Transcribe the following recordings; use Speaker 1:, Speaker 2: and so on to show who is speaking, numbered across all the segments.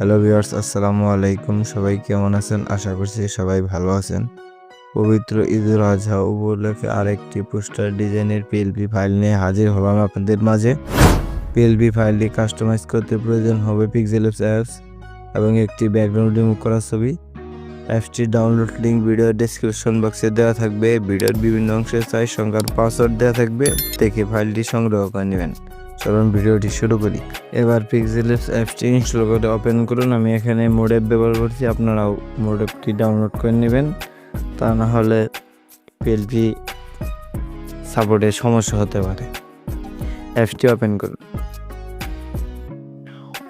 Speaker 1: Hello viewers আসসালামু আলাইকুম সবাই কেমন আছেন? আশা করছি সবাই ভালো আছেন। পবিত্র ঈদুল আজহা উপলক্ষে আরেকটি পোস্টার ডিজাইনের পিএলপি ফাইল নিয়ে হাজির হলাম আপনাদের মাঝে। পিএলপি ফাইলটি কাস্টমাইজ করতে প্রয়োজন হবে পিক্সেল অ্যাপস এবং একটি ব্যাকগ্রাউন্ড রিমুভ করা ছবি। অ্যাপসটি ডাউনলোড লিঙ্ক ভিডিও ডেসক্রিপশন বক্সে দেওয়া থাকবে। ভিডিওর বিভিন্ন অংশে চাই সংখ্যার পাসওয়ার্ড দেওয়া থাকবে। দেখে ফাইলটি সংগ্রহ করে নেবেন। চলুন ভিডিওটি শুরু করি। এবার পিক্সেলস অ্যাপসটি ইনস্টল করে ওপেন করুন। আমি এখানে মোডেপ ব্যবহার করছি। আপনারাও মোডেপটি ডাউনলোড করে নেবেন। তা না হলে পিএলপি সাপোর্টে সমস্যা হতে পারে। অ্যাপটি ওপেন করুন।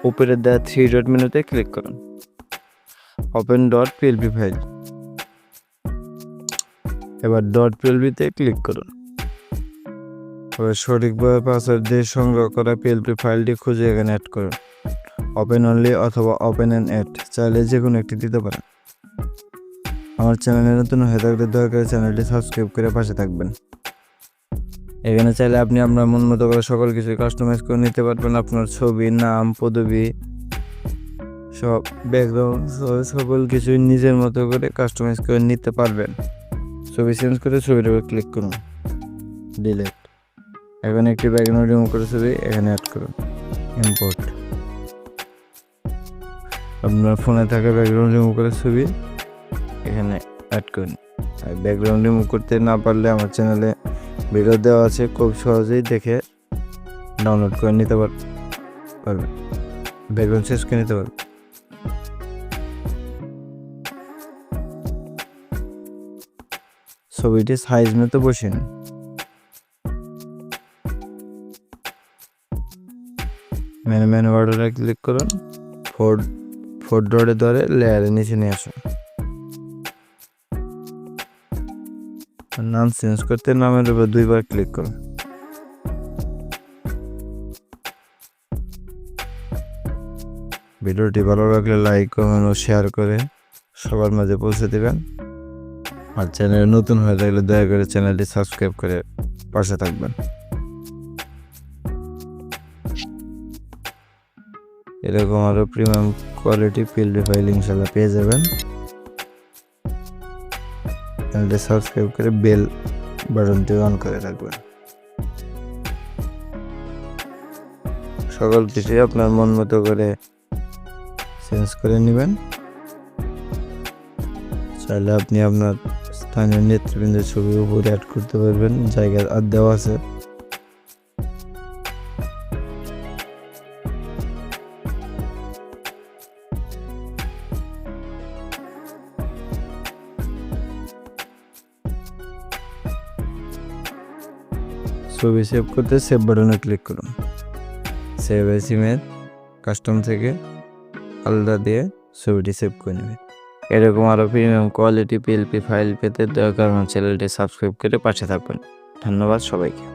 Speaker 1: উপরে দেওয়া থ্রি ডট মেনুতে ক্লিক করুন। ওপেন ডট পিএলপি ফাইল এবার ডট পিএলপিতে ক্লিক করুন। তবে সঠিকভাবে পাসওয়ার্ড দিয়ে সংগ্রহ করা পিএলপি ফাইলটি খুঁজে এখানে অ্যাড করুন। ওপেন অনলি অথবা ওপেন অ্যান্ড অ্যাড চাইলে যে কোনো একটি দিতে পারেন। আমার চ্যানেলে নতুন হয়ে থাকলে দয়া করে চ্যানেলটি সাবস্ক্রাইব করে পাশে থাকবেন। এখানে চাইলে আপনি আপনার মন মতো করে সকল কিছু কাস্টমাইজ করে নিতে পারবেন। আপনার ছবি, নাম, পদবি সব ব্যাকগ্রাউন্ড সকল কিছু নিজের মতো করে কাস্টমাইজ করে নিতে পারবেন। ছবি চেঞ্জ করে ছবির উপর ক্লিক করুন। ডিলেট এখন একটি ব্যাকগ্রাউন্ড রিমুভ করে ছবি এখানে অ্যাড করুন। ইম্পোর্ট আপনার ফোনে থাকা ব্যাকগ্রাউন্ড রিমুভ করে ছবি, এখানে অ্যাড করুন। আর ব্যাকগ্রাউন্ড রিমুভ করতে না পারলে আমার চ্যানেলে ভিডিও দেওয়া আছে, খুব সহজেই দেখে ডাউনলোড করে নিতে পার পারবেন। ব্যাকগ্রাউন্ড শেষ করে নিতে পারবেন। ছবিটি সাইজ মতো বসে নিন মেনু অর্ডারে ক্লিক করুন। ফোর ফোর ডটে ধরে লেয়ারের নিচে নিয়ে আসুন। নাম চেঞ্জ করতে নামের উপর দুইবার ক্লিক করুন। ভিডিওটি ভালো লাগলে লাইক কমেন্ট ও শেয়ার করে সবার মাঝে পৌঁছে দেবেন। আর চ্যানেল নতুন হয়ে থাকলে দয়া করে চ্যানেলটি সাবস্ক্রাইব করে পাশে থাকবেন। এরকম আরও প্রিমিয়াম কোয়ালিটি ফিল্ড ফাইল ইনশাল্লাহ পেয়ে যাবেন। চ্যানেলটি সাবস্ক্রাইব করে বেল বাটনটি অন করে রাখবেন। সকল কিছুই আপনার মন মতো করে চেঞ্জ করে নেবেন। চাইলে আপনি আপনার স্থানীয় নেতৃবৃন্দের ছবি উপরে অ্যাড করতে পারবেন জায়গা আর দেওয়া আছে। ছবি সেভ করতে সেভ বাটনে ক্লিক করুন। সেভ এস ইমেজ কাস্টম থেকে আলাদা দিয়ে ছবিটি সেভ করে নেবে এরকম আরও প্রিমিয়াম কোয়ালিটি পিএলপি ফাইল পেতে দয়া করে আমার চ্যানেলটি সাবস্ক্রাইব করে পাশে থাকবেন ধন্যবাদ সবাইকে।